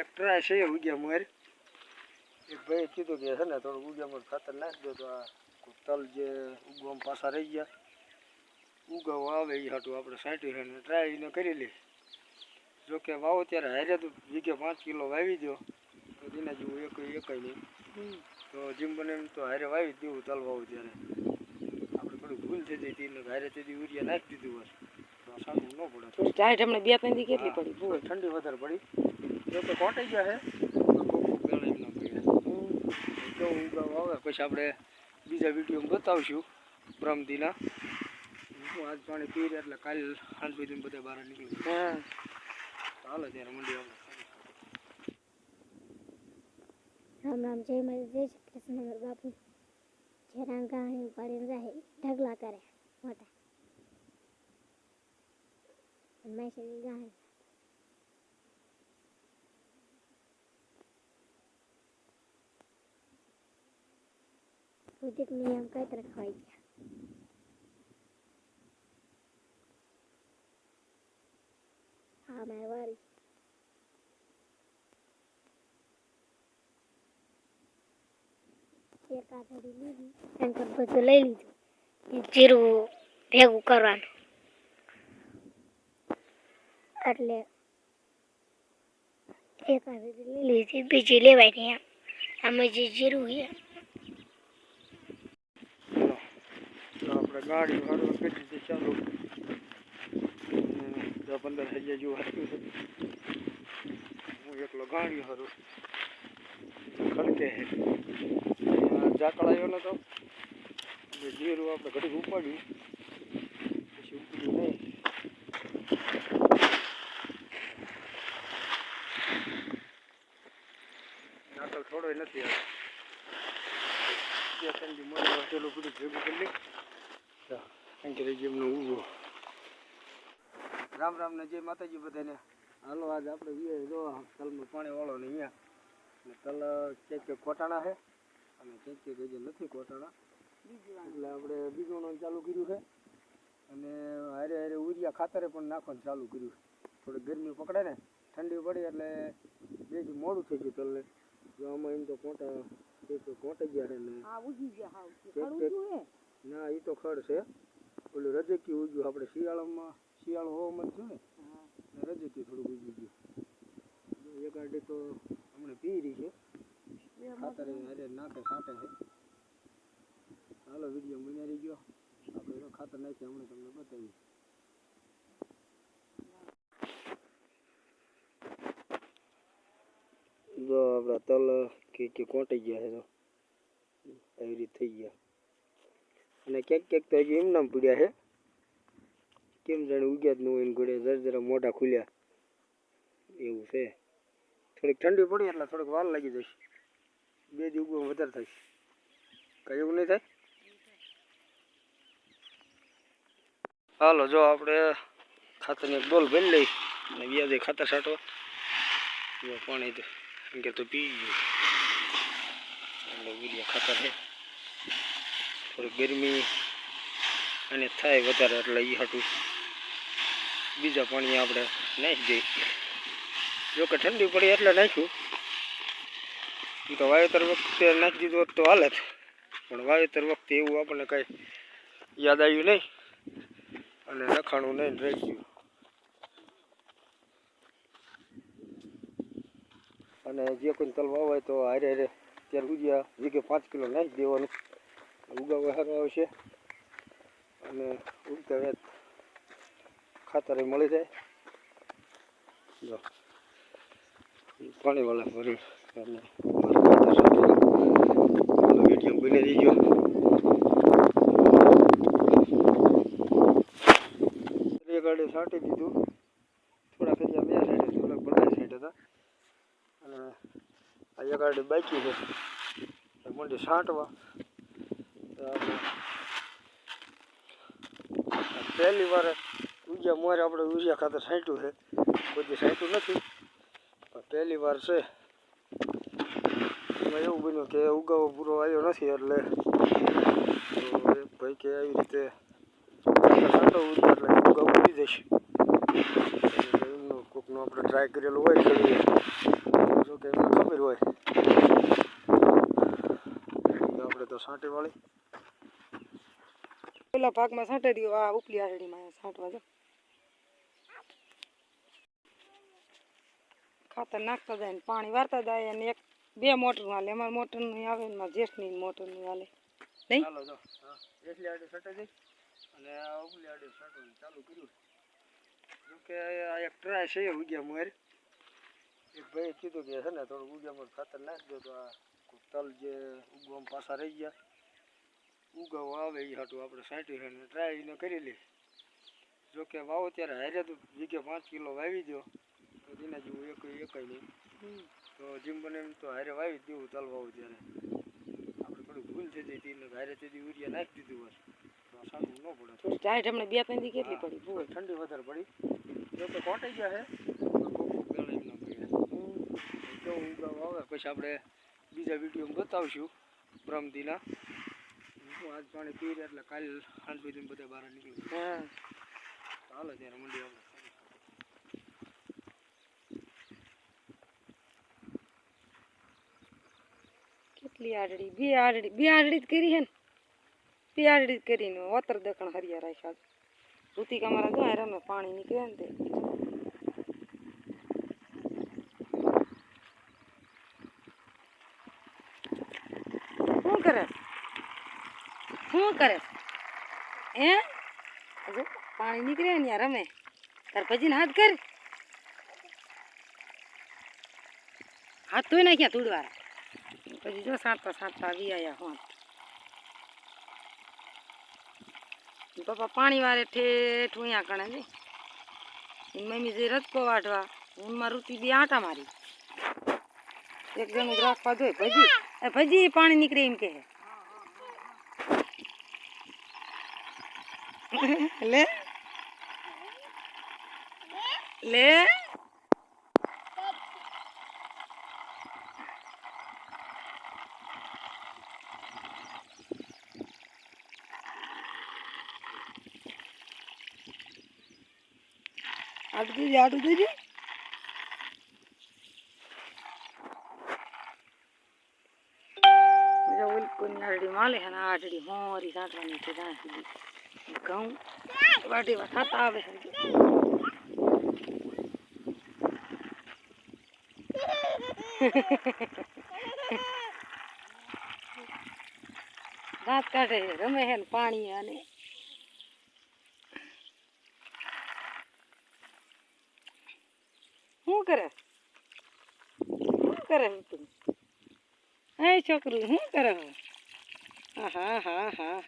એક ટ્રાય છે ઉગ્યા મોર. એક ભાઈ કીધું કે છે ને થોડું ઉગ્યા મોર ખાતર નાખી દો તો આ તલ જે ઉગવામાં પાછા રહી ગયા. ઉગાવવા આવે એ હાટું આપણે સાંટી છે ને ટ્રાય એને કરી લે જો કે વાવો ત્યારે હારે તો વીઘે પાંચ કિલો વાવી દો તો તેના જેવું એક એકાય નહીં. તો જીમ બને એમ તો હારે વાવી દેવું તલ વાવું ત્યારે. આપણે થોડી ભૂલ થઈ જાય તેને હારે તેથી ઉરિયા નાખી દીધું હોય સારું ન પડે. તો ટાઈટ હમણાં બે ત્રણ દી કેટલી પડી? ઠંડી વધારે પડી. જો તો ગયા જો ઉગાવ આવે પછી આપણે બીજા વિડીયોમાં બતાવશું બ્રહ્મદીના હું આજ પાણી પી રહ્યા એટલે કાલ હાલ સુધી બધા બહાર નીકળી હા હાલો ત્યારે મંડી આવે. રામ રામ જય માતા જય શ્રી કૃષ્ણ મારા બાપુ. રામ ગાણી ઉપાડીને રહે ઢગલા કરે મોટા. મેસેજી ગાણી ઉદિક નિયમ કઈ તરફ ખવાઈ ગયા હા મારી વારી એક આધારી લીધી એમ પર બધું લઈ લીધું જીરું ભેગું કરવાનું એટલે એક આધારી લીધી બીજી લેવાય નહીં એમ આમાં જે જીરું છે તો આપણે ગાડી વાળું કરી દીધી ચાલુ દસ પંદર હજાર જેવું હાથું છે હું એકલો ગાડી હારું ખડકે છે ઝાકળ આવ્યો નતો એટલે જીરું આપણે ઘડીક ઉપાડ્યું પછી ઉપાડ્યું નહીં ઝાકળ થોડોય નથી આવ્યો બે ત્રણ દી મળે બધું ભેગું કરી રામ રામ ને જય માતાજી બધાને. હાલો આજ આપણે જો તલમાં પાણી વાળો ને અહીંયા. ને તલ ક્યાંક ક્યાંક કોટાણા છે અને ક્યાંક ક્યાંક હજી નથી કોટાણા એટલે આપણે બીજોણું ચાલુ કર્યું છે. અને હારે હારે ઉરિયા ખાતરે પણ નાખવાનું ચાલુ કર્યું થોડી ગરમી પકડે ને ઠંડી પડી એટલે બેથી મોડું થઈ ગયું તલને. જો આમાં એમ તો કોટા એક ગયા છે ને. ના. એ તો ખડ છે ઓલું રજકી ઉગ્યું આપણે શિયાળામાં શિયાળો હવામાન છે ને રજ હતી થોડુંક બીજું ગયું. એક આડી તો હમણાં પી રહી છે ખાતર અરે નાખે સાટે છે. હાલો વીડિયો બનાવી ગયો આપણે એનો ખાતર નાખી હમણાં તમને બતાવી જો આપણા તલ કે કે કોટી ગયા છે તો એવી રીતે થઈ ગયા. અને ક્યાંક ક્યાંક તો હજી એમનામ પીડ્યા છે. કેમ જાણે ઉગ્યા જ ન હોય ઘડે જરા જરા મોઢા ખુલ્યા. એવું છે. થોડીક ઠંડી પડી એટલે થોડીક વાર લાગી જશે. બે દી ઉગવા વધારે થશે. કઈ એવું નહીં થાય? હાલો, જો આપણે ખાતરની ડોલ ભરી લઈ. અને વ્યાજે ખાતર છાંટો. જો પાણી તો એમ કે તો પી ગયું. એટલે ખાતર છે. થોડી ગરમી અને થાય વધારે એટલે એ હાટું. બીજા પાણી આપણે નાખી દઈએ. જો કે ઠંડી પડી એટલે નાખ્યું. તો વાવેતર વખતે નાખી દીધું હોત તો હાલે. પણ વાવેતર વખતે એવું આપણને કાંઈ યાદ આવ્યું નહીં. અને લખાણું નહીં રહી ગયું અને જે કોઈ તલ વાવાય તો હારે હારે ત્યારે ઉગ્યા વીઘે પાંચ કિલો નાખી દેવાનું. ઉગાવવા સારો આવશે. અને ઉગતા વેત ખાતર મળી જાય. જો. પાણી વાળા ભરી વીડિયો બની એ ગાડી છાંટી દીધું. થોડા ફેરિયા બે સાઈડે થોડાક બધા સાઈડ હતા. અને આ ગાડી બાકી છે. મંડી છાંટવા. પહેલી વાર બીજા મોરે આપણે યુરિયા ખાતર છાંટ્યું છે, બધી છાંટ્યું નથી. પણ પહેલી વાર છે. એમાં એવું બન્યું કે ઉગાવો પૂરો આવ્યો નથી એટલે તો એક ભાઈ કે આવી રીતે છાંટો એટલે ઉગાવો ઉડી જશે. એમનું કોકનું આપણે ટ્રાય કરેલું હોય કરીએ જો કે એમને ખબર હોય. આપણે તો છાંટી વાળી. પેલા પાકમાં છાંટી દો આ ઉપલી આરડીમાં છાંટવા જાઓ. ખાતર નાખતા જાય ને પાણી વારતા જાય અને એક બે મોટર હાલે. અમારે નહીં આવે ને મારા જેઠની મોટરનું હાલે. નહીં? ચાલો જો. હા. એટલી આડી સટે દઈ અને આ ઉપલી આડી સટવાનું ચાલુ કર્યું જોકે આ એક ટ્રાય છે ઉગ્યા મોર. એક ભાઈ કીધું કે છે ને થોડું ઉગ્યા મોર ખાતર નાખી દો તો આ તલ જે ઉગવામાં પાછા રહી ગયા. ઉગાવો આવે એ હાટું આપણે સાંટી છે ને ટ્રાય એને કરી લે જોકે વાવો ત્યારે હારે તો વીઘે પાંચ કિલો વાવી દો તેના જેવું એક એક નહીં. તો જીમ બને એમ તો હારે વાવી દેવું ચાલવા આવું ત્યારે આપણે થોડું ભૂલ થઈ જાય તેને હારે તેથી યુરિયા નાખી દીધું હોય તો સારું ન પડે. ટાઈટ હમણાં બે દી કેટલી પડી? બહુ ઠંડી વધારે પડી. જો તો કોટાઈ ગયા છે પછી આપણે બીજા વિડીયોમાં બતાવશું પ્રમદીના આજ પાણી પી રહ્યા એટલે કાલ સાંજ સુધી બધા બહાર નીકળી હા. ચાલો ત્યારે મંડી આપણે કેટલી આરડી બે આરડી બે આરડી જ કરી હે ને બે આરડી જ કરીને ઓતર દખણ હરિયા રાખ્યા છે ઋતિકા મારા જો આ રમે પાણી નીકળે ને તે શું કરે શું કરે હે હજુ પાણી નીકળે ને યાર રમે તાર ભજીને હાથ કર હાથ ધોઈ નાખ્યા તુડવાળા પછી જો સાંતા સાંતા આવી આવ્યા હોત પપ્પા પાણી વારે ઠેઠ અહીંયા કણે છે એની મમ્મી જે રજકો વાઢવા હું માં ઋતિ બી આટા મારી. એક જણું રાખવા જોઈએ, ભજી. એ ભજી પાણી નીકળે એમ કે લે? લે? આટું દેજે આટું દેજે બીજા ઓલી કોઈની આરડી માલે છે ને આ આરડી હોરી સાંટવાની છે ત્યાં સુધી ઘઉં વાટી વા ખાતા આવે છે દાંત કાઢે છે રમે છે ને પાણી અને શું કરે? શું કરે તું એ છોકરું શું કરે હા હા હા હા.